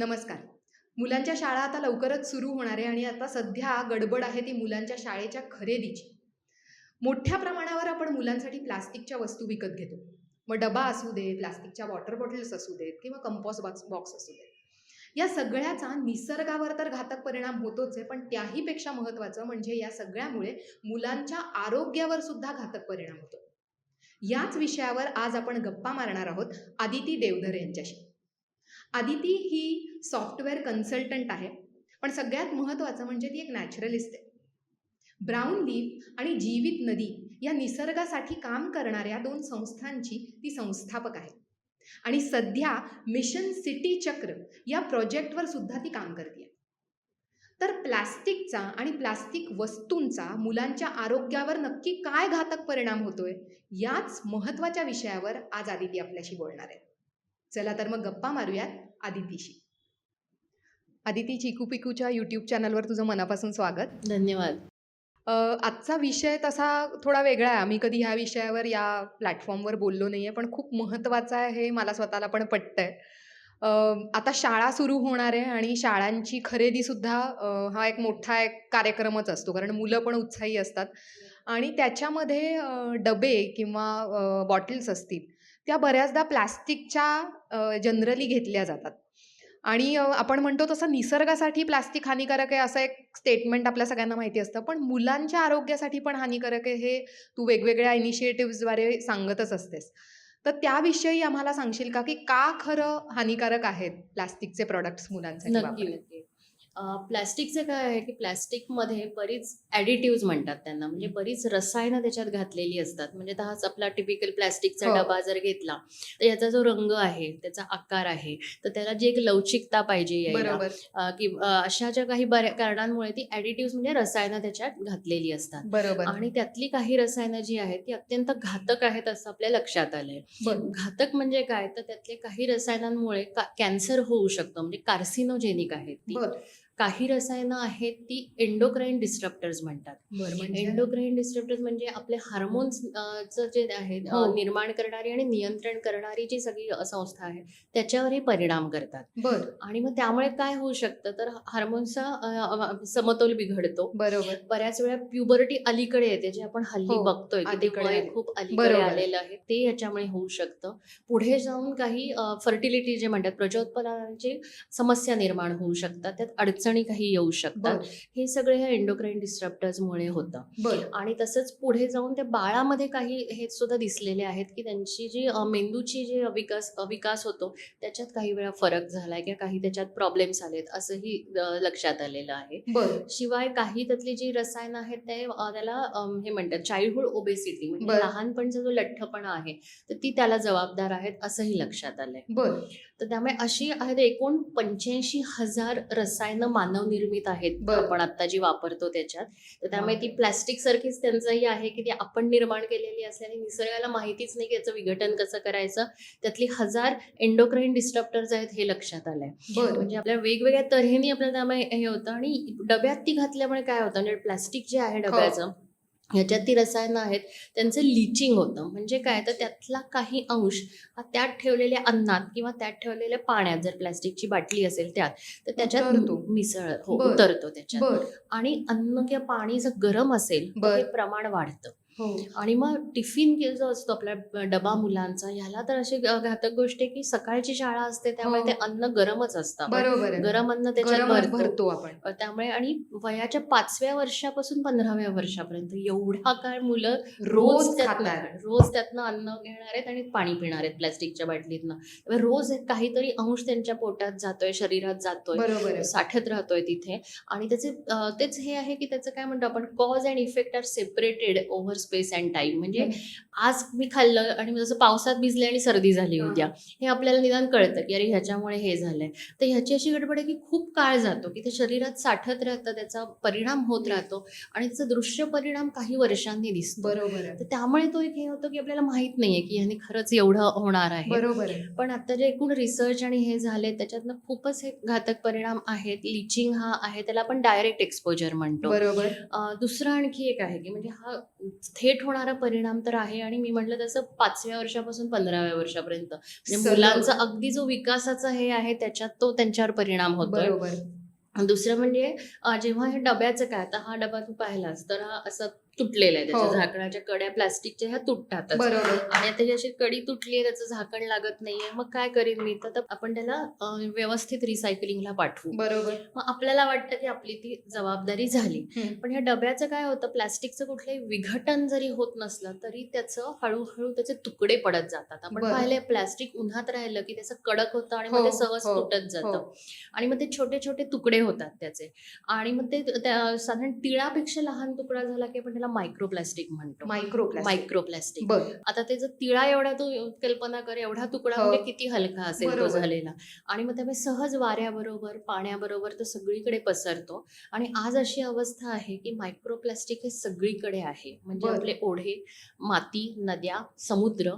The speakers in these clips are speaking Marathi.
नमस्कार. मुलांच्या शाळा आता लवकरच सुरू होणार आहे आणि आता सध्या गडबड आहे ती मुलांच्या शाळेच्या खरेदीची. मोठ्या प्रमाणावर आपण मुलांसाठी प्लास्टिकच्या वस्तू विकत घेतो. मग डबा असू दे प्लास्टिकच्या वॉटर बॉटल्स असू देत किंवा कंपॉस बॉक्स बॉक्स असू देत. या सगळ्याचा निसर्गावर तर घातक परिणाम होतोच आहे पण त्याहीपेक्षा महत्त्वाचं म्हणजे या सगळ्यामुळे मुलांच्या आरोग्यावर सुद्धा घातक परिणाम होतो. याच विषयावर आज आपण गप्पा मारणार आहोत आदिती देवधर यांच्याशी. आदिती ही सॉफ्टवेअर कन्सल्टंट आहे पण सगळ्यात महत्त्वाचं म्हणजे ती एक नॅचरलिस्ट आहे. ब्राऊन लीफ आणि जीवित नदी या निसर्गासाठी काम करणाऱ्या दोन संस्थांची ती संस्थापक आहे. आणि सध्या मिशन सिटी चक्र या प्रोजेक्टवर सुद्धा ती काम करते तर प्लास्टिकचा आणि प्लास्टिक वस्तूंचा मुलांच्या आरोग्यावर नक्की काय घातक परिणाम होतोय याच महत्त्वाच्या विषयावर आज आदिती आपल्याशी बोलणार आहे. चला तर मग गप्पा मारूयात आदितीशी. आदिती चिकू पिकूच्या यूट्यूब चॅनलवर तुझं मनापासून स्वागत. धन्यवाद. अ, आजचा विषय तसा थोडा वेगळा आहे. आम्ही कधी ह्या विषयावर या प्लॅटफॉर्मवर बोललो नाही आहे पण खूप महत्त्वाचं आहे हे मला स्वतःला पण पटतं आहे आता शाळा सुरू होणार आहे आणि शाळांची खरेदीसुद्धा हा एक मोठा एक कार्यक्रमच असतो. कारण मुलं पण उत्साही असतात. आणि त्याच्यामध्ये डबे किंवा बॉटल्स असतील त्या बऱ्याचदा प्लॅस्टिकच्या जनरली घेतल्या जातात. आणि आपण म्हणतो तसं निसर्गासाठी प्लास्टिक हानिकारक आहे असं एक स्टेटमेंट आपल्या सगळ्यांना माहिती असतं. पण मुलांच्या आरोग्यासाठी पण हानिकारक आहे हे तू वेगवेगळ्या इनिशिएटिव्हजद्वारे सांगतच असतेस. तर त्याविषयी आम्हाला सांगशील का की का खरं हानिकारक आहेत प्लास्टिकचे प्रोडक्ट्स मुलांसाठी प्लॅस्टिकचं काय आहे की प्लॅस्टिकमध्ये बरीच ॲडिटिव्ज म्हणतात त्यांना. म्हणजे बरीच रसायनं त्याच्यात घातलेली असतात. म्हणजे हाच आपला टिपिकल प्लॅस्टिकचा हो. डबा जर घेतला तर याचा जो रंग आहे त्याचा आकार आहे तर त्याला जी एक लवचिकता पाहिजे यायला, की अशा ज्या काही बऱ्या कारणांमुळे ती ॲडिटिव्ज म्हणजे रसायनं त्याच्यात घातलेली असतात. बरोबर. आणि त्यातली काही रसायनं जी आहेत ती अत्यंत घातक आहेत असं आपल्या लक्षात आलंय. घातक म्हणजे काय? तर त्यातले काही रसायनांमुळे कॅन्सर होऊ शकतं. म्हणजे कार्सिनोजेनिक आहेत ती. काही रसायनं आहेत ती एंडोक्राईन डिस्ट्रप्टर्स म्हणतात. बर म्हणजे? एंडोक्राईन डिस्ट्रप्टर्स म्हणजे आपले हार्मोन्स जे आहेत हो. निर्माण करणारी आणि नियंत्रण करणारी जी सगळी संस्था आहे त्याच्यावर हे परिणाम करतात. बर. आणि मग त्यामुळे काय होऊ शकतं? तर हार्मोन्सचा समतोल बिघडतो. बरोबर. बऱ्याच वेळा प्युबर्टी अलीकडे येते जे आपण हल्ली हो, बघतोय. खूप अलीकडे. आलेलं आहे ते याच्यामुळे होऊ शकतं. पुढे जाऊन काही फर्टिलिटी जे म्हणतात प्रजोत्पादनाची समस्या निर्माण होऊ शकतात. त्यात अडचणी काही येऊ शकतात. हे सगळे ह्या एंडोक्राईन डिस्ट्रप्टर्समुळे होतं. आणि तसंच पुढे जाऊन त्या बाळामध्ये काही हे सुद्धा दिसलेले आहेत की त्यांची जी मेंदूची जी विकास विकास होतो त्याच्यात काही वेळा फरक झालाय किंवा काही त्याच्यात प्रॉब्लेम्स आलेत असंही लक्षात आलेलं आहे. शिवाय काही त्यातली जी रसायनं आहेत ते त्याला हे म्हणतात चाइल्डहुड ओबेसिटी म्हणजे. लहानपणचा जो लठ्ठपणा आहे तर ती त्याला जबाबदार आहेत असंही लक्षात आलंय. बर. तर त्यामुळे अशी आहेत एकूण पंच्याऐंशी हजार रसायनं मानव निर्मित आहेत. आपण आता जी वापरतो त्याच्यात. तर त्यामुळे ती. प्लॅस्टिक सारखीच त्यांचंही आहे की ती आपण निर्माण केलेली असल्याने निसर्गाला माहितीच नाही की याचं विघटन कसं करायचं. त्यातली हजार एंडोक्राईन डिस्ट्रप्टर्स आहेत हे लक्षात आलंय. म्हणजे आपल्या वेगवेगळ्या तऱ्हेने आपल्याला त्यामुळे हे होतं आणि डब्यात ती घातल्यामुळे काय होतं? म्हणजे प्लास्टिक जे आहे डब्याचं ह्याच्यात ती रसायनं आहेत त्यांचं लिचिंग होतं म्हणजे काय तर त्यातला काही अंश हा त्यात ठेवलेल्या अन्नात किंवा त्यात ठेवलेल्या पाण्यात जर प्लास्टिकची बाटली असेल त्यात तर त्याच्यात. मिसळ हो. उतरतो त्याच्यात आणि अन्न किंवा पाणी जर गरम असेल तर. ते प्रमाण वाढतं हो आणि मग टिफिन जो असतो आपला डबा मुलांचा ह्याला तर अशी घातक गोष्ट आहे की सकाळची शाळा असते त्यामुळे हो. ते अन्न गरमच असतं. बरोबर गरम अन्न त्याच्यात भरतो आपण. त्यामुळे आणि वयाच्या पाचव्या वर्षापासून पंधराव्या वर्षापर्यंत एवढा काळ मुलं रोज रोज त्यातनं खातात रोज त्यातनं अन्न घेणार आहेत आणि पाणी पिणार आहेत प्लॅस्टिकच्या बाटलीतनं. रोज काहीतरी अंश त्यांच्या पोटात जातोय शरीरात जातोय साठत राहतोय तिथे. आणि त्याचे तेच हे आहे की त्याचं काय म्हणतो आपण cause and effect are separated over space and time म्हणजे आज मी खाल्लं आणि जसं पावसात भिजले आणि सर्दी झाली. उद्या हे आपल्याला निदान कळतं की अरे ह्याच्यामुळे हे झालंय. तर ह्याची अशी गडबड आहे की खूप काळ जातो की ते शरीरात साठत राहतं त्याचा परिणाम होत राहतो आणि त्याचा दृश्य परिणाम काही वर्षांनी दिसतो. बरोबर तर त्यामुळे तो एक हे होतं की आपल्याला माहीत नाहीये की ह्याने खरंच एवढं होणार आहे. बरोबर पण आता जे एकूण रिसर्च आणि हे झाले त्याच्यातनं खूपच हे घातक परिणाम आहेत. लिचिंग हा आहे त्याला आपण डायरेक्ट एक्सपोजर म्हणतो. बरोबर. दुसरं आणखी एक आहे की म्हणजे हा थेट होणारा परिणाम तर आहे आणि मी म्हटलं तसं पाचव्या वर्षापासून पंधराव्या वर्षापर्यंत म्हणजे. मुलांचा अगदी जो विकासाचा हे आहे त्याच्यात तो त्यांच्यावर परिणाम होतोय बरोबर दुसरं म्हणजे जेव्हा हे डब्याचं काय आता हा डबा तू पाहिलास तर हा असा तुटलेला आहे. त्याच्या हो. झाकणाच्या कडे प्लास्टिकच्या ह्या बरोबर. आणि आता ही अशी कडी तुटली आहे त्याचं झाकण लागत नाहीये. मग काय करीन मी? तर आपण त्याला अं, व्यवस्थित रिसायकलिंगला पाठवू. बरोबर. मग आपल्याला वाटतं की आपली ती जबाबदारी झाली. हम्म. पण ह्या डब्याचं काय होतं? प्लास्टिकचं कुठलंही विघटन जरी होत नसलं तरी त्याचं हळूहळू त्याचे तुकडे पडत जातात. आपण बरं. पाहिले प्लास्टिक उन्हात राहिलं की त्याचं कडक होतं आणि मग हो, ते सहज हो, तुटत जातं. हो. आणि मग ते छोटे छोटे तुकडे होतात त्याचे. आणि मग ते त्या साधारण तिळापेक्षा लहान तुकडा झाला की आपण त्याला मायक्रोप्लास्टिक म्हणतो. मायक्रो मायक्रोप्लास्टिक बर. आता त्याचा तिळा एवढा तू कल्पना कर एवढा तुकडा हो. म्हणजे किती हलका असेल तो बरोबर. झालेला. आणि मग त्यामुळे सहज वाऱ्याबरोबर पाण्याबरोबर तो सगळीकडे पसरतो. आणि आज अशी अवस्था आहे की मायक्रोप्लास्टिक हे सगळीकडे आहे. म्हणजे बरं. आपले ओढे माती नद्या समुद्र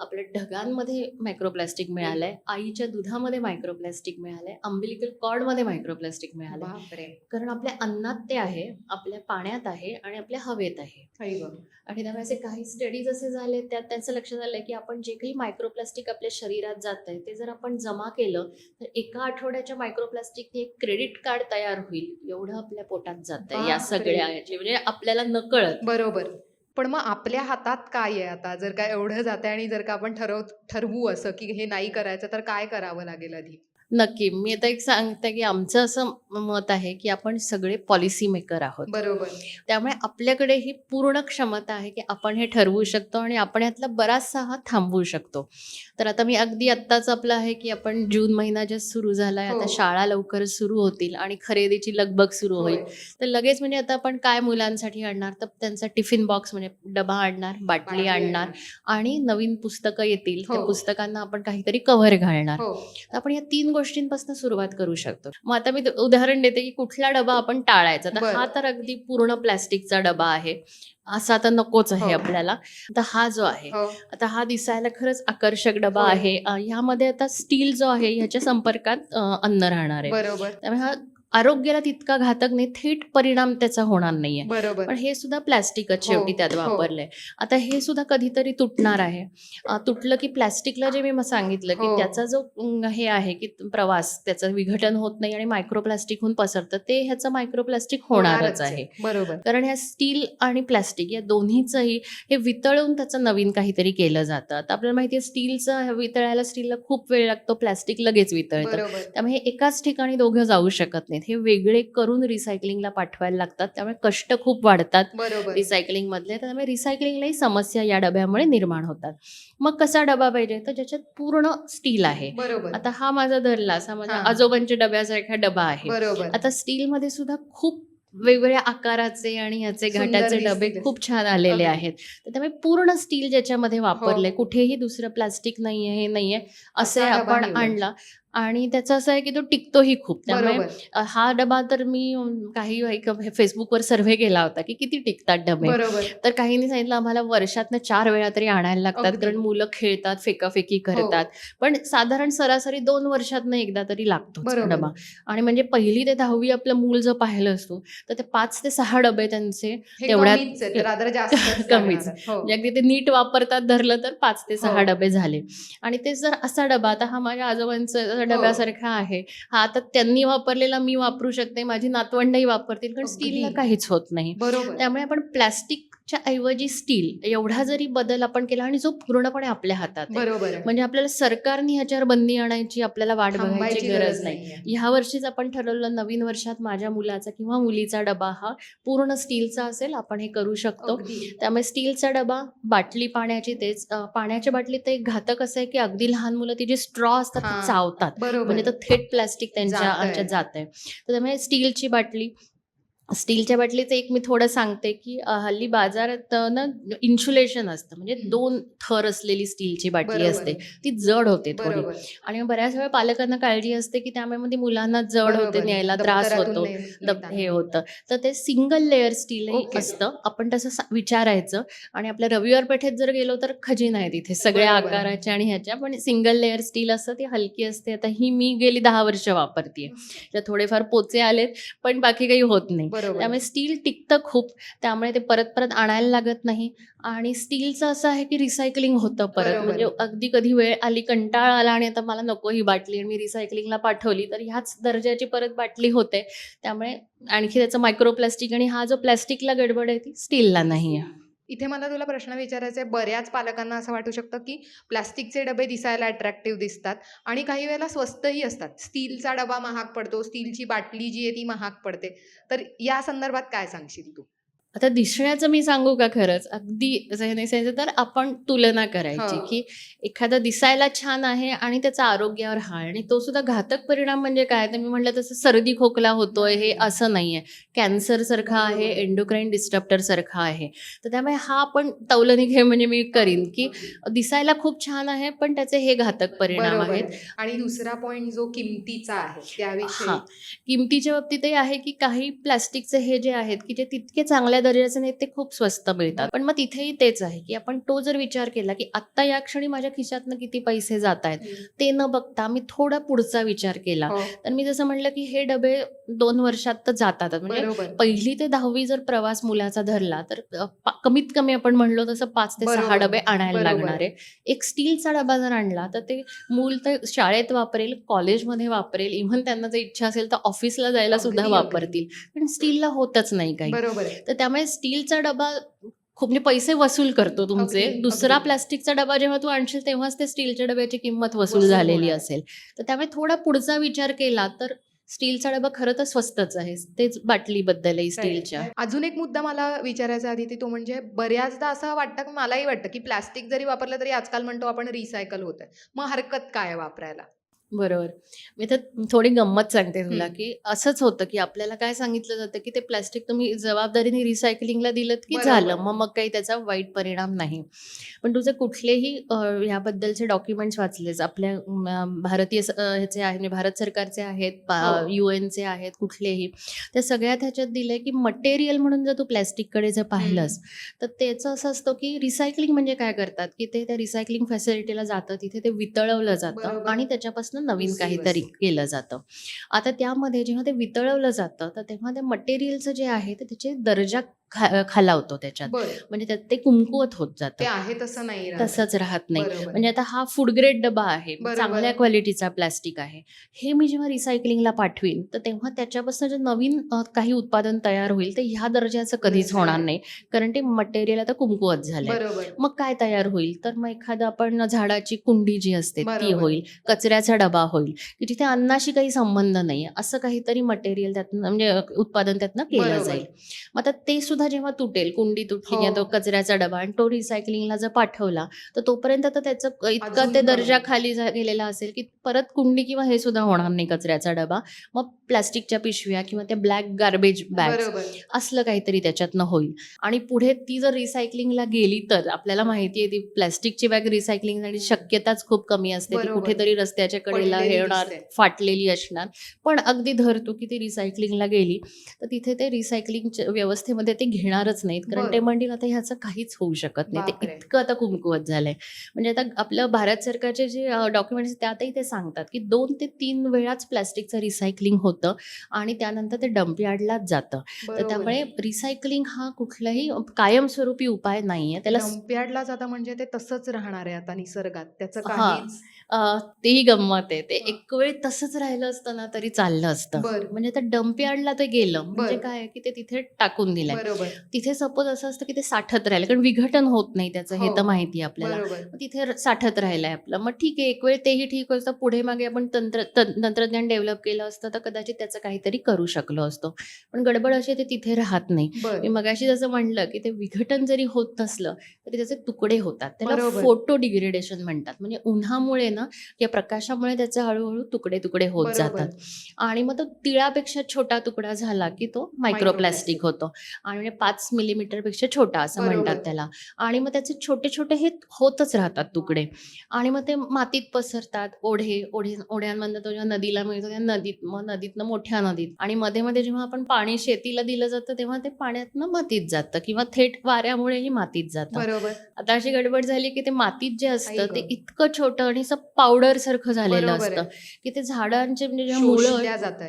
आपल्या ढगांमध्ये मायक्रोप्लास्टिक मिळालंय. आईच्या दुधामध्ये मायक्रोप्लास्टिक मिळालंय. अम्बिलिकल कॉर्डमध्ये मायक्रोप्लास्टिक मिळालंय. बापरे. कारण आपल्या अन्नात ते आहे आपल्या पाण्यात आहे आणि आपल्या हवेत आहे. आई गं. आणि त्यामुळे असे काही स्टडीज असे झाले त्यात त्यांचं लक्षात आलंय की आपण जे काही मायक्रोप्लास्टिक आपल्या शरीरात जात आहे ते जर आपण जमा केलं तर एका आठवड्याच्या मायक्रोप्लास्टिकने एक क्रेडिट कार्ड तयार होईल. एवढं आपल्या पोटात जात आहे या. सगळ्या म्हणजे आपल्याला नकळत. बरोबर. पण मग आपल्या हातात काय आहे आता? जर का एवढं जाते आणि जर का आपण ठरव ठरवू असं की हे नाही करायचं तर काय करावं लागेल आधी? नक्की. मी आता एक सांगते की आमचं असं मत आहे की आपण सगळे पॉलिसी मेकर आहोत. बरोबर. त्यामुळे आपल्याकडे ही पूर्ण क्षमता आहे की आपण हे ठरवू शकतो आणि आपण यातला बराचसा हा थांबवू शकतो. तर आता मी अगदी आत्ताच आपलं आहे की आपण जून महिना जस्ट सुरू झालाय आता हो. शाळा लवकरच सुरू होतील आणि खरेदीची लगबग सुरू होईल. तर लगेच म्हणजे आता आपण काय मुलांसाठी आणणार? तर त्यांचा टिफिन बॉक्स म्हणजे डबा आणणार बाटली बाटली आणणार. आणि नवीन पुस्तकं येतील. त्या हो. पुस्तकांना आपण काहीतरी कव्हर घालणार. हो. तर आपण या तीन गोष्टींपासून सुरुवात करू शकतो. मग आता मी उदाहरण देते की कुठला डबा आपण टाळायचा. तर. हा तर अगदी पूर्ण प्लास्टिकचा डबा आहे. असा तर नकोच आहे हो. आपल्याला. आता हा जो आहे हो. आता हा दिसायला खरंच आकर्षक डबा होय. आहे. ह्यामध्ये आता स्टील जो आहे ह्याच्या संपर्कात अन्न राहणार आहे. त्यामुळे हा आरोग्याला तितका घातक नाही थेट परिणाम त्याचा होणार नाहीये. बरोबर. पण हे सुद्धा प्लास्टिकच हो, शेवटी त्यात हो. वापरलंय. आता हे सुद्धा कधीतरी तुटणार आहे. तुटलं की प्लास्टिकला जे मी सांगितलं की हो. त्याचा जो हे आहे की प्रवास त्याचं विघटन होत नाही आणि मायक्रोप्लास्टिक होऊन पसरतं ते ह्याचं मायक्रोप्लास्टिक होणारच आहे. बरोबर. कारण ह्या स्टील आणि प्लास्टिक या दोन्हीचंही हे वितळून त्याचं नवीन काहीतरी केलं जातं. आता आपल्याला माहिती आहे स्टीलचं वितळायला स्टीलला खूप वेळ लागतो प्लास्टिक लगेच वितळतं. त्यामुळे हे एकाच ठिकाणी दोघं जाऊ शकत नाहीत. हे वेगळे करून रिसायकलिंगला पाठवायला लागतात. त्यामुळे कष्ट खूप वाढतात रिसायकलिंग मधले त्यामुळे रिसायकलिंगलाही समस्या या डब्यामुळे निर्माण होतात. मग कसा डबा पाहिजे? तर ज्याच्यात पूर्ण स्टील आहे. आता हा माझा धरला. असा माझ्या. आजोबांच्या डब्यासारखा डबा आहे. आता स्टीलमध्ये सुद्धा खूप वेगवेगळ्या आकाराचे आणि ह्याचे घाटाचे डबे. खूप छान आलेले. आहेत. तर त्यामुळे पूर्ण स्टील ज्याच्यामध्ये वापरले हो. कुठेही दुसरं प्लास्टिक नाहीये हे नाहीये असे आपण. आणला. आणि त्याचं असं आहे की तो टिकतोही खूप त्यामुळे हा डबा तर मी काही एक फेसबुकवर सर्व्हे केला होता की किती टिकतात डबे तर काहींनी सांगितलं आम्हाला वर्षातनं चार वेळा तरी आणायला लागतात. कारण मुलं खेळतात फेकाफेकी करतात पण साधारण सरासरी दोन वर्षातनं एकदा तरी लागतो. डबा आणि म्हणजे पहिली ते दहावी आपलं मूल जर पाहिलं असतो तर ते पाच ते सहा डबे त्यांचे हे तेवढ्यात- कमीच. हो. म्हणजे अगदी ते नीट वापरतात धरलं तर पाच ते सहा हो. डबे झाले आणि ते जर असा डबा आता हा माझ्या आजोबांचा हो. डब्यासारखा आहे. हा आता त्यांनी वापरलेला मी वापरू शकते माझी नातवंडही वापरतील कारण. स्टीलला काहीच होत नाही. बरोबर. त्यामुळे आपण प्लास्टिकच्या ऐवजी स्टील एवढा जरी बदल आपण केला आणि जो पूर्णपणे आपल्या हातात बरोबर. म्हणजे आपल्याला सरकारने ह्याच्यावर बंदी आणायची आपल्याला वाट बघायची गरज नाही. ह्या वर्षीच आपण ठरवलं नवीन वर्षात माझ्या मुलाचा किंवा मुलीचा डबा हा पूर्ण स्टीलचा असेल आपण हे करू शकतो. त्यामुळे स्टीलचा डबा बाटली पाण्याची तेच पाण्याच्या बाटलीत तर एक घातक असं आहे की अगदी लहान मुलं ती जे स्ट्रॉ असतात चावतात. म्हणजे तो थेट प्लास्टिक त्यांच्या जात आहे तर त्यामुळे स्टीलची बाटली स्टीलच्या बाटलीचं एक मी थोडं सांगते की हल्ली बाजारात ना इन्सुलेशन असतं. म्हणजे. दोन थर असलेली स्टीलची बाटली. असते. ती जड होते थोडी. आणि बऱ्याच वेळा पालकांना काळजी असते की त्यामुळे मध्ये मुलांना जड होते. न्यायला त्रास होतो. हे होतं. तर ते सिंगल लेअर स्टील. असतं. आपण तसं विचारायचं. आणि आपल्या रविवार पेठेत जर गेलो तर खजिना आहे तिथे. सगळ्या. आकाराच्या आणि ह्याच्या. पण सिंगल लेअर स्टील असतं ती हलकी असते. आता ही मी गेली दहा वर्ष वापरते तर थोडेफार पोचे आलेत पण बाकी काही होत नाही. त्यामुळे स्टील टिकतं खूप. त्यामुळे ते परत परत आणायला लागत नाही. आणि स्टीलचं असं आहे की रिसायकलिंग होतं परत. म्हणजे अगदी कधी वेळ आली कंटाळा आला आणि आता मला नको ही बाटली आणि मी रिसायकलिंगला पाठवली तर ह्याच दर्जाची परत बाटली होते. त्यामुळे आणखी त्याचं मायक्रोप्लास्टिक आणि हा जो प्लास्टिकला गडबड आहे ती स्टीलला नाही आहे इथे मला तुला प्रश्न विचारायचा आहे. बऱ्याच पालकांना असं वाटू शकतं की प्लास्टिकचे डबे दिसायला अट्रॅक्टिव्ह दिसतात आणि काही वेळेला स्वस्तही असतात. स्टीलचा डबा महाग पडतो स्टीलची बाटली जी आहे ती महाग पडते. तर या संदर्भात काय सांगशील तू? आता दिसण्याचं मी सांगू का खरंच? अगदी सांगायचं तर आपण तुलना करायची हो. की एखादा दिसायला छान आहे आणि त्याचा आरोग्यावर हा आणि तो सुद्धा घातक परिणाम म्हणजे काय? तर मी म्हटलं तसं सर्दी खोकला होतोय हे असं नाहीये. कॅन्सर सारखा आहे. एंडोक्राईन डिस्टर्प्टर सारखा आहे. तर त्यामुळे हा आपण तौलनिक हे म्हणजे मी करीन की दिसायला खूप छान आहे पण त्याचे हे घातक परिणाम आहेत. आहे. आणि दुसरा पॉइंट जो किमतीचा आहे त्याविषयी. हा. किमतीच्या बाबतीतही आहे की काही प्लास्टिकचे हे जे आहेत की जे तितके चांगल्या दर्जाचे नाहीत ते खूप स्वस्त मिळतात. पण मग तिथेही तेच आहे की आपण तो जर विचार केला की आत्ता या क्षणी माझ्या खिशातनं किती पैसे जात आहेत ते न बघता मी थोडा पुढचा विचार केला. हो, तर मी जसं म्हटलं की हे डबे दोन वर्षात तर जातातच. म्हणजे पहिली ते दहावी जर प्रवास मुलाचा धरला तर कमीत कमी आपण म्हणलो तसं पाच ते सहा डबे आणायला. लागणार आहे. एक स्टीलचा डबा जर आणला तर ते मूल तर शाळेत वापरेल कॉलेजमध्ये वापरेल इव्हन त्यांना जर इच्छा असेल तर ऑफिसला जायला सुद्धा. वापरतील. पण स्टीलला होतच नाही काही. तर त्यामुळे स्टीलचा डबा खूप म्हणजे पैसे वसूल करतो तुमचे. अगदी, दुसरा अगदी. प्लास्टिकचा डबा जेव्हा तू आणशील तेव्हाच ते स्टीलच्या डब्याची किंमत वसूल झालेली. असेल. तर त्यामुळे थोडा पुढचा विचार केला तर स्टीलचा डबा खरं तर स्वस्तच आहे. तेच बाटलीबद्दल आहे स्टीलच्या. अजून एक मुद्दा मला विचारायचा आधी तो म्हणजे बऱ्याचदा असं वाटतं की मलाही वाटतं की प्लास्टिक जरी वापरलं तरी आजकाल म्हणतो आपण रिसायकल होत आहे मग हरकत काय वापरायला? बरोबर मी तर थोडी गंमत सांगते तुला. की असंच होतं की आपल्याला काय सांगितलं जातं की ते प्लॅस्टिक तुम्ही जबाबदारीने रिसायकलिंगला दिलं की बरोबर. झालं मग मग काही त्याचा वाईट परिणाम नाही पण तुझे कुठलेही अ, ह्याबद्दलचे डॉक्युमेंट्स वाचलेस आपल्या भारतीय अ, ह्याचे आहे म्हणजे भारत सरकारचे आहेत हो. यू एनचे आहेत कुठलेही त्या सगळ्यात ह्याच्यात दिलंय की मटेरियल म्हणून जर तू प्लॅस्टिककडे जर पाहिलंस तर त्याचं असं असतं की रिसायकलिंग म्हणजे काय करतात की ते त्या रिसायकलिंग फॅसिलिटीला जातं तिथे ते वितळवलं जातं बरोबर. आणि त्याच्यापासून नवीन काहीतरी. केलं जातं आता त्यामध्ये जेव्हा ते वितळवलं जातं तर तेव्हा त्या मटेरियलचं जे आहे ते त्याचे दर्जा खा खालावतो त्याच्यात. म्हणजे त्यात ते कुमकुवत होत ते जातं आहे तसं नाही. तसंच राहत नाही. म्हणजे आता हा फूड ग्रेड डबा आहे. चांगल्या क्वालिटीचा प्लास्टिक आहे. हे मी जेव्हा रिसायकलिंगला पाठवीन तर तेव्हा त्याच्यापासून जे नवीन काही उत्पादन तयार होईल ते ह्या दर्जाचं कधीच. होणार नाही. कारण ते मटेरियल आता कुमकुवत झालंय. बरोबर. मग काय तयार होईल? तर मग एखादं आपण झाडाची कुंडी जी असते ती. होईल. कचऱ्याचा डबा होईल. की जिथे अन्नाशी काही संबंध नाही असं काहीतरी मटेरियल त्यातनं म्हणजे उत्पादन त्यातनं केलं. जाईल. मग आता ते सुद्धा जेव्हा तुटेल कुंडी तुटली हो. तो कचऱ्याचा डबा आणि तो रिसायकलिंगला जर पाठवला तर तोपर्यंत तर त्याचं इतकं ते. दर्जा खाली गेलेला असेल की परत कुंडी किंवा हे सुद्धा होणार नाही कचऱ्याचा डबा मग प्लास्टिकच्या पिशव्या किंवा त्या ब्लॅक गार्बेज बॅग असलं काहीतरी त्याच्यातनं होईल आणि पुढे ती जर रिसायकलिंगला गेली तर आपल्याला माहिती आहे ती प्लॅस्टिकची बॅग रिसायकलिंगसाठी शक्यताच खूप कमी असते ती. कुठेतरी रस्त्याच्या कडेला हे दिसते. फाटलेली असणार पण अगदी धरतो की ती रिसायकलिंगला गेली तर तिथे ते रिसायकलिंगच्या व्यवस्थेमध्ये ते घेणारच नाहीत. कारण. ते म्हणतील आता ह्याचं काहीच होऊ शकत नाही. ते. इतकं आता कुमकुवत झालंय. म्हणजे आता आपलं भारत सरकारचे जे डॉक्युमेंट्स त्यातही ते सांगतात की दोन ते तीन वेळाच प्लॅस्टिकचं रिसायकलिंग होतं आणि त्यानंतर ते डम्पयार्डलाच जातं. तर. त्यामुळे रिसायकलिंग हा कुठलाही कायमस्वरूपी उपाय नाहीये. त्याला स- डम्पयार्डला जाता म्हणजे ते तसंच राहणार आहे आता निसर्गात. त्याचं हा. तेही गंमत आहे. ते एक वेळ तसंच राहिलं असतं ना तरी चाललं असतं. म्हणजे त्या डम्पयार्डला ते गेलं. म्हणजे. काय की ते तिथे टाकून दिलंय. बरोबर. तिथे सपोज असं असतं की ते साठत राहिलं कारण विघटन होत नाही त्याचं हे हो. तर माहिती आपल्याला. तिथे साठत राहिलंय आपलं. मग ठीक आहे एक वेळ तेही ठीक असतं पुढे मागे आपण तंत्र तंत्रज्ञान डेव्हलप केलं असतं तर कदाचित त्याचं काहीतरी करू शकलो असतो. पण गडबड अशी ते तिथे राहत नाही. मी मगाशी जसं म्हणलं की ते विघटन जरी होत नसलं तरी त्याचे तुकडे होतात. त्याला. फोटो डिग्रेडेशन म्हणतात. म्हणजे उन्हामुळे ना या प्रकाशामुळे त्याचे हळूहळू तुकडे तुकडे होत. जातात. आणि मग तो तिळापेक्षा छोटा तुकडा झाला की तो मायक्रोप्लास्टिक होतो. आणि म्हणजे पाच मिलीमीटरपेक्षा छोटा असं. म्हणतात त्याला. आणि मग त्याचे छोटे छोटे हे होतच राहतात तुकडे. आणि मग ते मातीत पसरतात. ओढे ओढे ओढ्यांमधनं तो जेव्हा नदीला मिळतो त्या नदीत मग नदीतनं मोठ्या नदीत. आणि मध्ये मध्ये जेव्हा आपण पाणी शेतीला दिलं जातं तेव्हा ते पाण्यातनं मातीत जातं किंवा थेट वाऱ्यामुळेही मातीत जातं. बरोबर. आता अशी गडबड झाली की ते मातीत जे असतं. ते इतकं छोटं आणि असं पावडर सारखं झालेलं. असतं की ते झाडांचे म्हणजे जेव्हा मुळं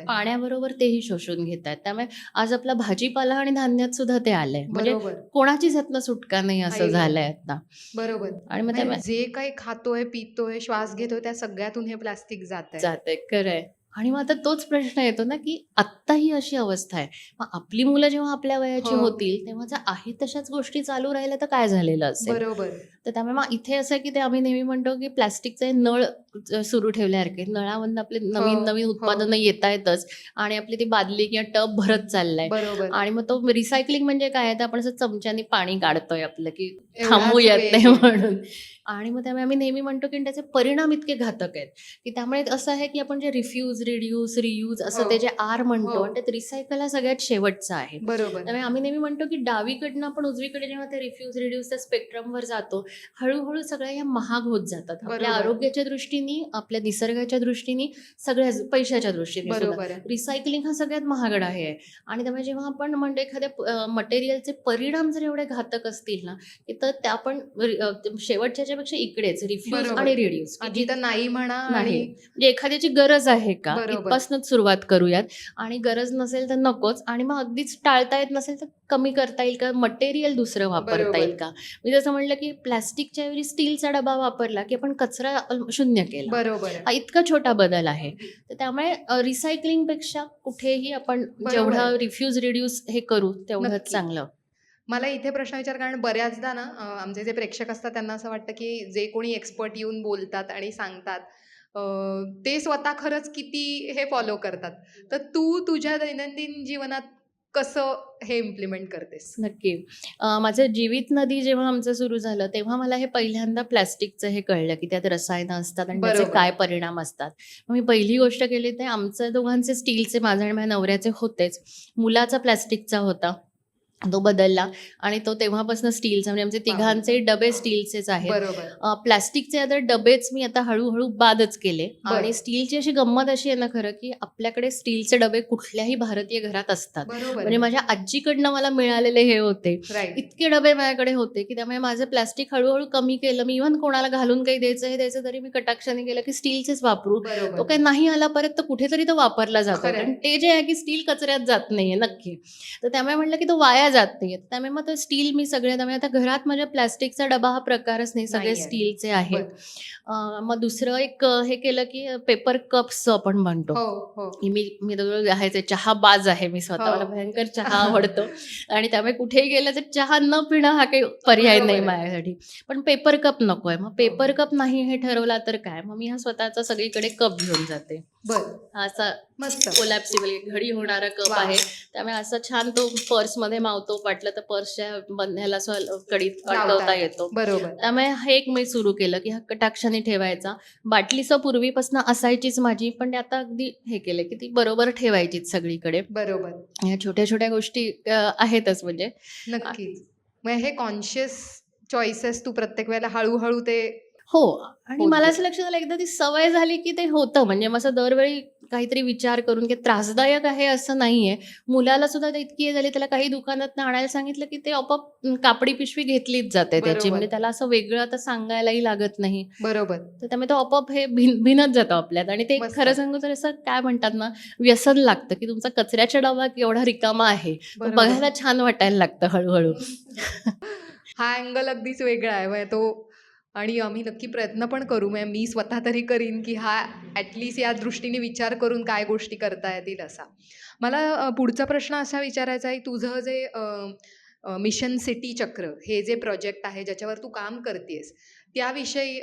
पाण्याबरोबर तेही शोषून घेत आहेत त्यामुळे आज आपला भाजीपाला आणि धान्यात सुद्धा ते आलंय. म्हणजे बरोबर. कोणाचीच यातनं सुटका नाही असं. झालंय आता. बरोबर. आणि मग जे काही खातोय पितोय श्वास घेतोय त्या सगळ्यातून हे प्लास्टिक जात जाते खरंय. आणि मग आता तोच प्रश्न येतो ना की आत्ता ही अशी अवस्था आहे. मग आपली मुलं जेव्हा आपल्या वयाची हो. होतील तेव्हा जर आहे तशाच गोष्टी चालू राहिल्या तर काय झालेलं असेल? बरोबर. तर त्यामुळे मग इथे असं आहे की ते आम्ही नेहमी म्हणतो की प्लास्टिकचे नळ ज- सुरू ठेवल्यासारखे नळामधनं आपले नवीन हो, नवीन हो. उत्पादनं येत आहेतच आणि आपली ती बादली किंवा टब भरत चाललाय. बरोबर. आणि मग तो रिसायकलिंग म्हणजे काय तर आपण असं चमच्याने पाणी काढतोय आपलं की एवढाच थांबू येत नाही. म्हणून. आणि मग त्यामुळे आम्ही नेहमी म्हणतो की त्याचे परिणाम इतके घातक आहेत. की त्यामुळे असं आहे की आपण जे रिफ्यूज रिड्यूस रियूज असं हो. ते जे आर म्हणतो हो. आणि त्यात रिसायकल हा सगळ्यात शेवटचा आहे. बरोबर. त्यामुळे आम्ही नेहमी म्हणतो की डावीकडनं आपण उजवीकडे जेव्हा ते रिफ्यूज रिड्यूसच्या स्पेक्ट्रमवर जातो हळूहळू सगळ्या या महाग होत जातात. आपल्या. आरोग्याच्या दृष्टीने आपल्या निसर्गाच्या दृष्टीने सगळ्या पैशाच्या दृष्टीने रिसायकलिंग हा सगळ्यात महागडा आहे. आणि त्यामुळे जेव्हा आपण म्हणजे एखाद्या मटेरियलचे परिणाम जर एवढे घातक असतील ना तर त्या आपण शेवटच्या पेक्षा इकडेच रिफ्यूज बरोबर. आणि रिड्यूस आधी तर नाही म्हणा नाही. आणि म्हणजे एखाद्याची गरज आहे का बरोबर. इथपासूनच सुरुवात करूयात आणि गरज नसेल तर नकोच आणि मग अगदीच टाळता येत नसेल तर कमी करता येईल का मटेरियल दुसरं वापरता बरोबर. येईल का मी जसं म्हणलं की प्लॅस्टिकच्या ऐवजी स्टीलचा डबा वापरला की आपण कचरा शून्य केला बरोबर आहे. हा इतका छोटा बदल आहे तर त्यामुळे रिसायकलिंगपेक्षा कुठेही आपण बरोबर जेवढं. रिफ्यूज रिड्यूस हे करू तेवढंच नक्की. चांगलं मला इथे प्रश्न विचार कारण बऱ्याचदा ना आमचे जे प्रेक्षक असतात त्यांना असं वाटतं की जे कोणी एक्सपर्ट येऊन बोलतात आणि सांगतात ते स्वतः खरंच किती हे फॉलो करतात. तर तू तुझ्या दैनंदिन जीवनात कसं हे इम्प्लिमेंट करतेस? नक्की. माझं जीवित नदी जेव्हा आमचं सुरू झालं तेव्हा मला हे पहिल्यांदा प्लॅस्टिकचं हे कळलं की त्यात रसायनं असतात आणि त्याचे. काय परिणाम असतात. मी पहिली गोष्ट केली ते आमचं दोघांचे स्टीलचे माझ्या आणि माझ्या नवऱ्याचे होतेच. मुलाचा प्लॅस्टिकचा होता. तो बदलला आणि तो तेव्हापासून स्टीलचा म्हणजे आमचे तिघांचे डबे स्टीलचेच आहेत. प्लास्टिकचे आता डबेच मी आता हळूहळू बादच केले. आणि स्टीलची अशी गंमत अशी आहे ना खरं की आपल्याकडे स्टीलचे डबे कुठल्याही भारतीय घरात असतात. म्हणजे माझ्या आजीकडनं मला मिळालेले हे होते. इतके डबे माझ्याकडे होते की त्यामुळे माझं प्लास्टिक हळूहळू कमी केलं. मी इव्हन कोणाला घालून काही द्यायचं हे द्यायचं तरी मी कटाक्षाने केलं की स्टीलचेच वापरू. तो काही नाही आला परत तर कुठेतरी तो वापरला जातो. कारण ते जे आहे की स्टील कचऱ्यात जात नाहीये नक्की. तर त्यामुळे म्हटलं की तो वाया जात नाहीये. त्यामुळे मग स्टील मी सगळे त्यामुळे आता घरात माझ्या प्लास्टिकचा डबा हा प्रकारच नाही. सगळे. स्टीलचे आहेत. मग दुसरं एक हे केलं की पेपर कप्स आपण म्हणतो. हो हो. मी मी आहे चहा बाज आहे. मी स्वतः हो. मला भयंकर चहा आवडतो. आणि त्यामुळे कुठेही गेलं तर चहा न पिणं हा काही पर्याय नाही. माझ्यासाठी. पण पेपर कप नकोय. मग पेपर कप नाही हे ठरवला तर काय? मग मी हा स्वतःचा सगळीकडे कप घेऊन जाते. बर. असा मस्त. कोलॅप्सिबल घडी होणारा कप. आहे. त्यामुळे असं छान तो पर्समध्ये मावतो वाटलं तर पर्सच्या बंध्याला असं कडीत अडकवता येतो. बरोबर. त्यामुळे हे एक मी सुरू केलं की हा कटाक्षाने ठेवायचा. बाटलीचं पूर्वीपासून असायचीच माझी पण आता अगदी हे केलं की ती बरोबर ठेवायचीच सगळीकडे. बरोबर. या छोट्या छोट्या गोष्टी आहेतच म्हणजे. नक्कीच. मग हे कॉन्शियस चॉईसेस तू प्रत्येक वेळेला हळूहळू ते हो. आणि मला. असं लक्षात आलं एकदा ती सवय झाली की ते होतं. म्हणजे मग असं दरवेळी काहीतरी विचार करून की त्रासदायक आहे असं नाहीये. मुलाला सुद्धा इतकी हे झाली त्याला काही दुकानात आणायला सांगितलं की ते आपोआप कापडी पिशवी घेतलीच जाते त्याची. म्हणजे त्याला असं वेगळं आता सांगायलाही लागत नाही. बरोबर. तर त्यामुळे तो आपोआप हे भिन भिनत जातो आपल्यात. आणि ते. खरं सांगू तर असं काय म्हणतात ना व्यसन लागतं की तुमचा कचऱ्याचा डबा केवढा रिकामा आहे. बघायला छान वाटायला लागतं हळूहळू. हा अँगल अगदीच वेगळा आहे. म्हणजे तो आणि आम्ही नक्की प्रयत्न पण करू म्हणजे मी स्वतः तरी करीन की हा ॲटलिस्ट या दृष्टीने विचार करून काय गोष्टी करता येतील असा. मला पुढचा प्रश्न असा विचारायचा आहे तुझं जे मिशन सिटी चक्र हे जे प्रोजेक्ट आहे ज्याच्यावर तू काम करतेस त्याविषयी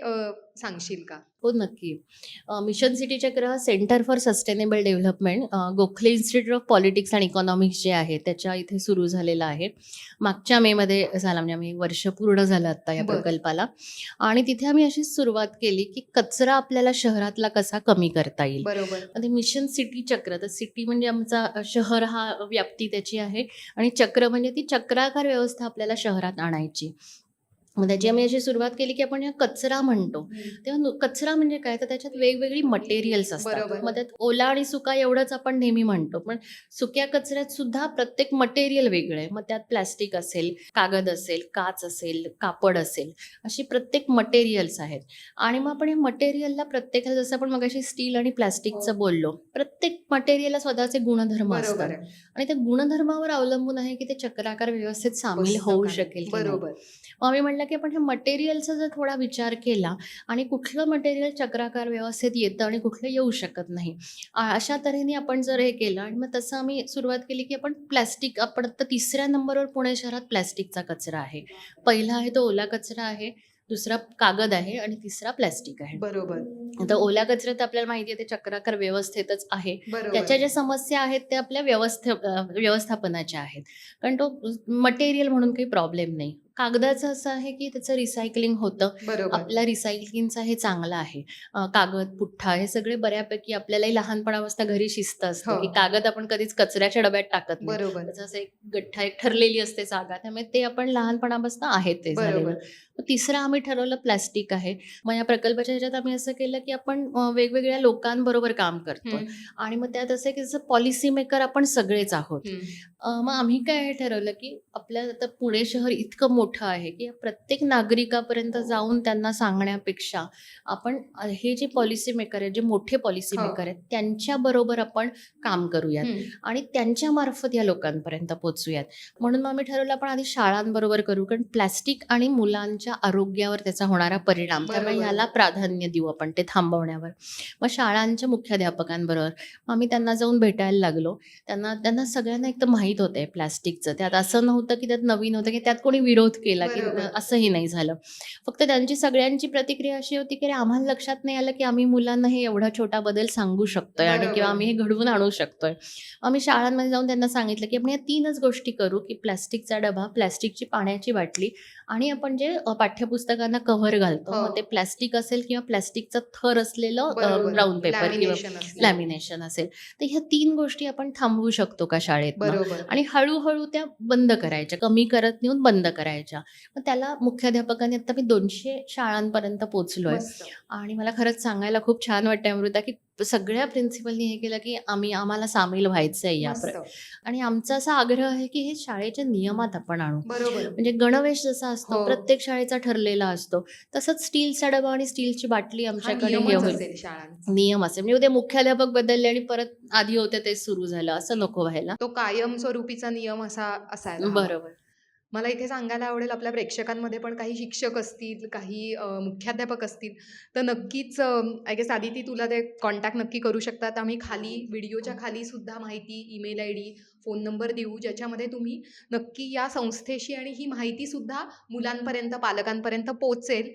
सांगशील का? हो नक्की. मिशन सिटी चक्र हा Centre for Sustainable Development Gokhale Institute of Politics and Economics जे आहे त्याच्या इथे सुरू झालेला आहे. मागच्या मेमध्ये झाला म्हणजे आम्ही वर्ष पूर्ण झालं आता या. प्रकल्पाला. आणि तिथे आम्ही अशीच सुरुवात केली की कचरा आपल्याला शहरातला कसा कमी करता येईल? बरोबर. आणि मिशन सिटी चक्र तर सिटी म्हणजे आमचा शहर हा व्याप्ती त्याची आहे. आणि चक्र म्हणजे ती चक्राकार व्यवस्था आपल्याला शहरात आणायची. मग त्याची आम्ही अशी सुरुवात केली की आपण कचरा म्हणतो. तेव्हा कचरा म्हणजे काय? तर त्याच्यात वेगवेगळी मटेरियल्स. असतात. मग त्यात ओला आणि सुका एवढंच आपण नेहमी म्हणतो. पण सुक्या कचऱ्यात सुद्धा प्रत्येक मटेरियल वेगळं आहे. मग त्यात प्लॅस्टिक असेल कागद असेल काच असेल कापड असेल अशी प्रत्येक मटेरियल्स आहेत. आणि मग आपण या मटेरियलला प्रत्येकाला जसं आपण मगाशी स्टील आणि प्लॅस्टिकचं बोललो प्रत्येक मटेरियलला स्वतःचे गुणधर्म असतात. आणि त्या गुणधर्मावर अवलंबून आहे की ते चक्राकार व्यवस्थित सामील होऊ. शकेल. बरोबर. मग आम्ही म्हटलं की आपण ह्या मटेरियलचा जर थोडा विचार केला आणि कुठलं मटेरियल चक्राकार व्यवस्थित येतं आणि कुठलं येऊ शकत नाही अशा तऱ्हेने आपण जर हे केलं आणि मग तसं आम्ही सुरुवात केली की आपण प्लॅस्टिक आपण आता तिसऱ्या नंबरवर पुणे शहरात प्लॅस्टिकचा कचरा आहे. पहिला आहे तो ओला कचरा आहे दुसरा कागद आहे आणि तिसरा प्लॅस्टिक आहे. बरोबर. आता ओल्या कचऱ्यात आपल्याला माहिती आहे ते चक्राकार व्यवस्थेतच आहे. त्याच्या ज्या समस्या आहेत त्या आपल्या व्यवस्थे व्यवस्थापनाच्या आहेत. कारण तो मटेरियल म्हणून काही प्रॉब्लेम नाही. कागदाचं असं आहे की त्याचं रिसायकलिंग होतं. आपल्या रिसायकलिंगचा हे चांगलं आहे. कागद पुठ्ठा हे सगळे बऱ्यापैकी आपल्यालाही लहानपणापासून घरी शिस्त असते हो. की कागद आपण कधीच कचऱ्याच्या डब्यात टाकत नाही. बरोबर. एक गठ्ठा एक ठरलेली असते जागा. त्यामुळे ते आपण लहानपणापासून आहे ते तिसरं आम्ही ठरवलं प्लॅस्टिक आहे. मग या प्रकल्पाच्या ह्याच्यात आम्ही असं केलं की आपण वेगवेगळ्या लोकांबरोबर काम करतो आणि मग त्यात असं की जसं पॉलिसी मेकर आपण सगळेच आहोत. मग आम्ही काय हे ठरवलं की आपल्या आता पुणे शहर इतकं मोठं आहे की प्रत्येक नागरिकापर्यंत जाऊन त्यांना सांगण्यापेक्षा आपण हे जे पॉलिसी मेकर आहेत जे मोठे पॉलिसी हो. मेकर आहेत त्यांच्या बरोबर आपण काम करूयात. आणि त्यांच्या मार्फत या लोकांपर्यंत पोहोचूयात. म्हणून मग आम्ही ठरवलं आपण आधी शाळांबरोबर करू. कारण प्लॅस्टिक आणि मुलांच्या आरोग्यावर त्याचा होणारा परिणाम त्यामुळे. ह्याला प्राधान्य देऊ आपण ते थांबवण्यावर मग शाळांच्या मुख्याध्यापकांबरोबर मग आम्ही त्यांना जाऊन भेटायला लागलो त्यांना त्यांना सगळ्यांना एक तर माहीत होतं प्लॅस्टिकचं त्यात असं नव्हतं की त्यात नवीन होतं की त्यात कोणी विरोध केला की. असंही नाही झालं फक्त त्यांची सगळ्यांची प्रतिक्रिया अशी होती की आम्हाला लक्षात नाही आलं की आम्ही मुलांना हे एवढा छोटा बदल सांगू शकतोय आणि. किंवा आम्ही हे घडवून आणू शकतोय आम्ही शाळांमध्ये जाऊन त्यांना सांगितलं की आपण या तीनच गोष्टी करू की प्लॅस्टिकचा डबा प्लॅस्टिकची पाण्याची बाटली आणि आपण जे पाठ्यपुस्तकांना कव्हर घालतो हो. मग ते प्लॅस्टिक असेल किंवा प्लॅस्टिकचा थर असलेलं. ब्राऊन पेपर किंवा. लॅमिनेशन असेल तर ह्या तीन गोष्टी आपण थांबवू शकतो का शाळेत बरोबर आणि हळूहळू त्या बंद करायच्या कमी करत नेऊन बंद करायच्या मग त्याला मुख्याध्यापकांनी आता मी दोनशे शाळांपर्यंत पोहोचलोय. आणि मला खरंच सांगायला खूप छान वाटतंय अमृता की सगळ्या प्रिन्सिपलनी हे केलं की आम्ही आम्हाला सामील व्हायचं आहे या प्र-. आणि आमचा असा आग्रह आहे की हे शाळेच्या नियमात आपण आणू. बरोबर. म्हणजे गणवेश जसा असतो हो. प्रत्येक शाळेचा ठरलेला असतो तसंच स्टीलचा डबा आणि स्टीलची बाटली हा आमच्याकडे हे नियमच होईल असेल शाळांचा. नियम असेल. म्हणजे उद्या मुख्याध्यापक बदलले आणि परत आधी होते ते सुरू झालं असं नको व्हायला. तो कायमस्वरूपीचा नियम असा असायला हवा. बरोबर. मला इथे सांगायला आवडेल आपल्या प्रेक्षकांमध्ये पण काही शिक्षक असतील काही मुख्याध्यापक असतील तर नक्कीच आय गेस आदिती तुला ते कॉन्टॅक्ट नक्की करू शकतात. आम्ही खाली व्हिडिओच्या खाली सुद्धा माहिती email I D phone number देऊ ज्याच्यामध्ये तुम्ही नक्की या संस्थेशी आणि ही माहितीसुद्धा मुलांपर्यंत पालकांपर्यंत पोचेल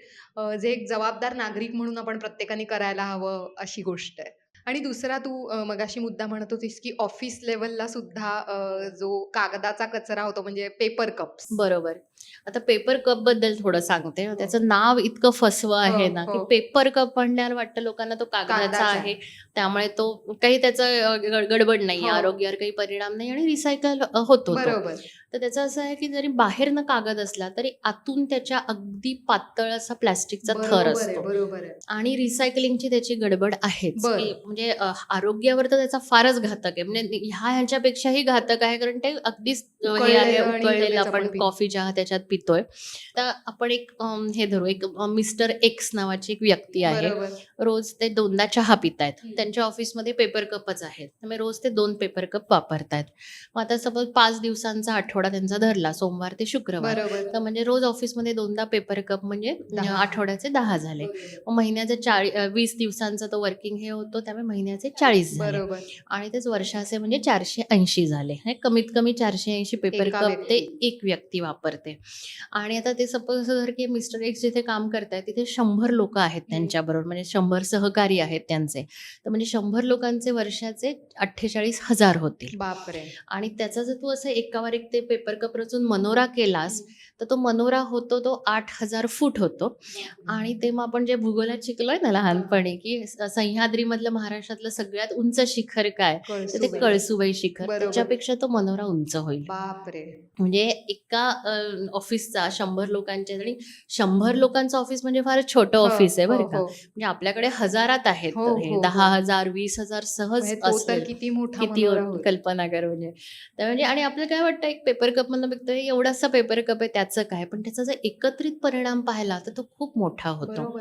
जे एक जबाबदार नागरिक म्हणून आपण प्रत्येकाने करायला हवं अशी गोष्ट आहे. आणि दुसरा तू मगाशी मुद्दा म्हणत होतीस की ऑफिस लेवलला सुद्धा जो कागदाचा कचरा होतो म्हणजे पेपर कप्स बरोबर. आता पेपर कपबद्दल थोडं सांगते. त्याचं नाव इतकं फसवं आहे हो, ना की हो. पेपर कप म्हणल्यावर वाटतं लोकांना तो कागदाचा आहे. त्यामुळे तो काही त्याचं गड- गडबड नाही हो. आरोग्यावर काही परिणाम नाही आणि रिसायकल होतो तर त्याचं असं आहे की जरी बाहेरनं कागद असला तरी आतून त्याच्या अगदी पातळ असा प्लास्टिकचा थर आहे असतो. बरोबर आहे. आणि रिसायकलिंगची त्याची गडबड आहेच. की म्हणजे आरोग्यावर तर त्याचा फारच घातक आहे. म्हणजे ह्या ह्याच्यापेक्षाही घातक आहे कारण ते अगदीच हे आहे उकळलेलं आपण. कॉफी चहा त्याच्यात पितोय. तर आपण एक हे धरू एक मिस्टर एक्स नावाची एक व्यक्ती आहे. रोज ते दोनदा चहा पितायत. त्यांच्या ऑफिसमध्ये पेपर कपच आहेत. त्यामुळे रोज ते दोन पेपर कप वापरतायत. मग आता सपोज पाच दिवसांचा आठवडा त्यांचा धरला सोमवार ते शुक्रवार. तर म्हणजे रोज ऑफिसमध्ये दोनदा पेपर कप म्हणजे. आठवड्याचे दहा झाले. महिन्याचे चाळी अ, वीस दिवसांचा तो वर्किंग हे होतो त्यामुळे महिन्याचे चाळीस झाले. आणि तेच वर्षाचे म्हणजे चारशे ऐंशी झाले. कमीत कमी चारशे ऐंशी पेपर कप ते. एक व्यक्ती वापरते. आणि आता ते सपोज असं जर की मिस्टर एक्स जिथे काम करतायत तिथे शंभर लोक आहेत त्यांच्याबरोबर म्हणजे शंभर सहकारी आहेत त्यांचे. तर म्हणजे शंभर लोकांचे वर्षाचे अठ्ठेचाळीस हजार होतील. बापरे. आणि त्याचा जर तू असं एकावर एक ते पेपर कप रचून मनोरा केलास तर तो मनोरा होतो तो आठ हजार फूट होतो आणि ते मग आपण जे भूगोलात शिकलोय ना लहानपणी की सह्याद्रीमधलं महाराष्ट्रातलं सगळ्यात उंच शिखर काय तर ते कळसुबाई. शिखर. त्याच्यापेक्षा तो मनोरा उंच होईल बापरे म्हणजे एका ऑफिसचा शंभर लोकांच्या आणि शंभर लोकांचं ऑफिस म्हणजे फार छोटं ऑफिस आहे बरं हो, का हो. म्हणजे आपल्याकडे हजारात आहेत हो, हे हो, दहा हो. हजार वीस हजार सहज म्हणजे किती मोठा किती. कल्पना कर म्हणजे म्हणजे आणि आपल्याला काय वाटतं एक पेपर कप मधनं बघतो एवढासा पेपर कप आहे त्याचं काय पण त्याचा जर एकत्रित परिणाम पाहिला तर तो खूप मोठा होतो.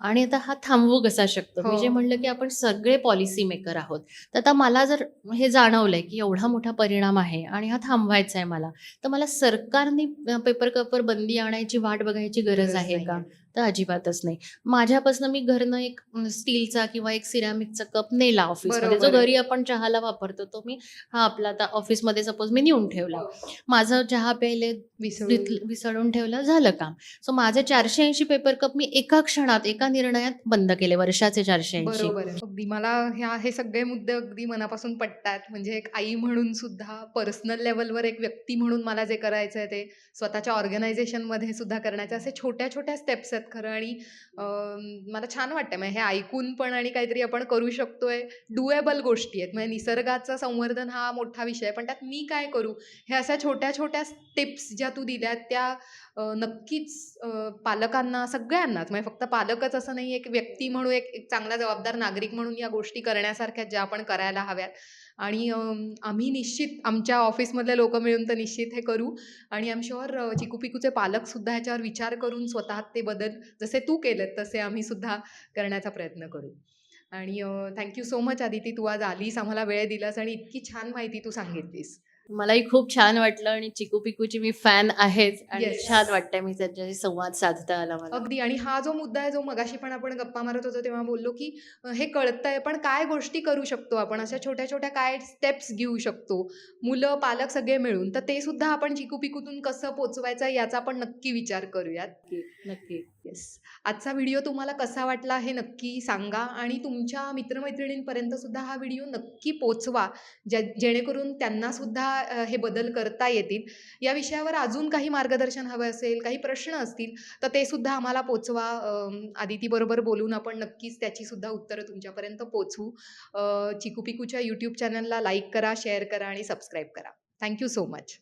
आणि आता हा थांबवू कसा शकतो? मी हो. जे म्हणलं की आपण सगळे पॉलिसी मेकर आहोत. तर आता मला जर हे जाणवलंय की एवढा मोठा परिणाम आहे आणि हा थांबवायचा आहे मला तर मला सरकारने पेपर कपवर बंदी आणायची वाट बघायची गरज आहे का. तर अजिबातच नाही. माझ्यापासून मी घरनं एक स्टीलचा किंवा एक सिरामिकचा कप नेला ऑफिसमध्ये. जो. घरी आपण चहाला वापरतो तो मी हा आपला आता ऑफिसमध्ये सपोज मी नेऊन ठेवला. माझं चहा प्यायले विसळून. ठेवलं झालं काम. सो माझे चारशे ऐंशी पेपर कप मी एका क्षणात एका निर्णयात बंद केले वर्षाचे चारशे ऐंशी. अगदी मला ह्या हे सगळे मुद्दे अगदी मनापासून पटतात. म्हणजे एक आई म्हणून सुद्धा पर्सनल लेवलवर एक व्यक्ती म्हणून मला जे करायचं आहे ते स्वतःच्या ऑर्गनायझेशनमध्ये सुद्धा करण्याचे असे छोट्या छोट्या स्टेप्स आहेत. खरं आणि मला छान वाटतं म्हणजे हे ऐकून पण आणि काहीतरी आपण करू शकतोय. डुएबल गोष्टी आहेत. म्हणजे निसर्गाचं संवर्धन हा मोठा विषय आहे. पण त्यात मी काय करू? हे अशा छोट्या छोट्या टिप्स ज्या तू दिल्यात त्या नक्कीच पालकांना सगळ्यांनाच. म्हणजे फक्त पालकच असं नाही एक व्यक्ती म्हणून एक चांगला जबाबदार नागरिक म्हणून या गोष्टी करण्यासारख्या ज्या आपण करायला हव्यात. आणि आम्ही निश्चित आमच्या ऑफिसमधले लोक मिळून तर निश्चित हे करू. आणि आम शुअर चिकू पिकूचे पालक सुद्धा ह्याच्यावर विचार करून स्वतः ते बदल जसे तू केलेत तसे आम्ही सुद्धा करण्याचा प्रयत्न करू. आणि thank you so much Aditi तू आज आलीस आम्हाला वेळ दिलास आणि इतकी छान माहिती तू सांगितलीस. मलाही खूप छान वाटलं आणि चिकू पिकूची मी फॅन आहेच आणि Yes. छान वाटतंय मी त्यांच्याशी संवाद साधता आला मला. अगदी. आणि हा जो मुद्दा आहे जो मगाशी पण आपण गप्पा मारत होतो तेव्हा बोललो की अ, हे कळतंय पण काय गोष्टी करू शकतो आपण? अशा छोट्या छोट्या काय स्टेप्स घेऊ शकतो? मुलं पालक सगळे मिळून. तर ते सुद्धा आपण चिकू पिकूतून कसं पोचवायचं याचा आपण नक्की विचार करूयात. नक्की नक्की. येस आजचा व्हिडिओ तुम्हाला कसा वाटला हे नक्की सांगा आणि तुमच्या मित्रमैत्रिणींपर्यंत सुद्धा हा व्हिडिओ नक्की पोचवा ज्या जेणेकरून त्यांना सुद्धा हे बदल करता येतील. या विषयावर अजून काही मार्गदर्शन हवं असेल काही प्रश्न असतील तर ते सुद्धा आम्हाला पोचवा. आदितीबरोबर बोलून आपण नक्कीच त्याची सुद्धा उत्तरं तुमच्यापर्यंत पोचवू. चिकू पिकूच्या यूट्यूब चॅनलला लाईक करा शेअर करा आणि सबस्क्राईब करा. Thank you so much